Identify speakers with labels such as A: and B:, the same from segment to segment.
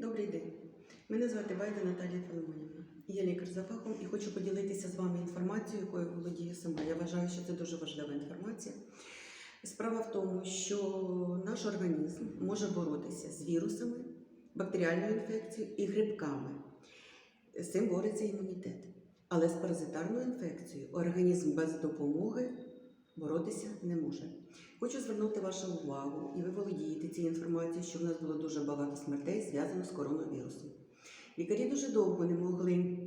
A: Добрий день. Мене звати Байда Наталія Филимонівна. Я лікар за фахом і хочу поділитися з вами інформацією, якою володію сама. Я вважаю, що це дуже важлива інформація. Справа в тому, що наш організм може боротися з вірусами, бактеріальною інфекцією і грибками. З цим бореться імунітет. Але з паразитарною інфекцією організм без допомоги боротися не може. Хочу звернути вашу увагу, і ви володієте цією інформацією, що в нас було дуже багато смертей зв'язано з коронавірусом. Лікарі дуже довго не могли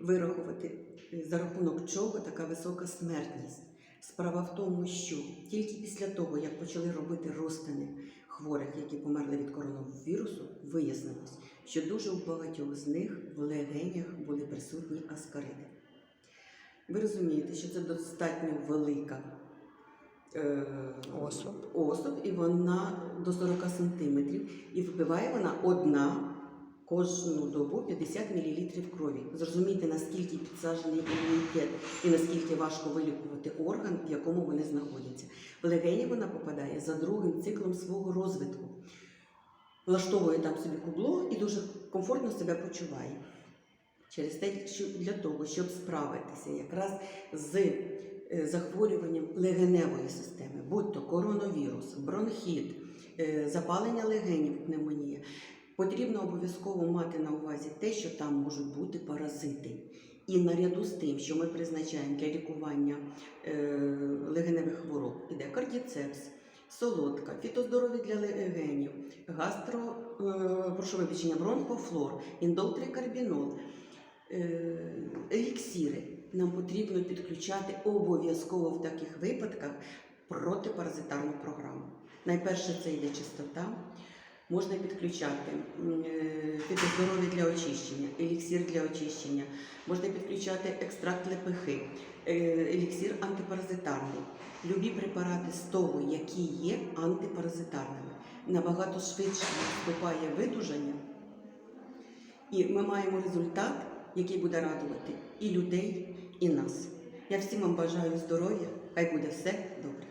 A: вирахувати, е, за рахунок чого така висока смертність. Справа в тому, що тільки після того, як почали робити розтини хворих, які померли від коронавірусу, вияснилось, що дуже у багатьох з них в легенях були присутні аскариди. Ви розумієте, що це достатньо велика
B: Особ.
A: особ, і вона до 40 сантиметрів, і випиває вона одна кожну добу 50 мл крові. Зрозумійте, наскільки підсаджений імунітет і наскільки важко вилікувати орган, в якому вони знаходяться. В легені вона попадає за другим циклом свого розвитку. Влаштовує там собі кубло і дуже комфортно себе почуває. Через те, що для того, щоб справитися якраз з е, захворюванням легеневої системи, будь то коронавірус, бронхіт, е, запалення легенів, пневмонія, потрібно обов'язково мати на увазі те, що там можуть бути паразити. І наряду з тим, що ми призначаємо для лікування е, легеневих хвороб, іде кардіцепс, солодка, фітоздоров'я для легенів, гастро, прошу вибачення, бронхофлор, індолтрикарбінол, еліксіри. Нам потрібно підключати обов'язково в таких випадках протипаразитарну програму. Найперше це йде чистота. Можна підключати е, фітоздоров'я для очищення, еліксір для очищення, можна підключати екстракт лепехи, е, еліксір антипаразитарний. Любі препарати з того, які є антипаразитарними. Набагато швидше вступає видужання, і ми маємо результат, який буде радувати і людей, і нас. Я всім вам бажаю здоров'я, хай буде все добре.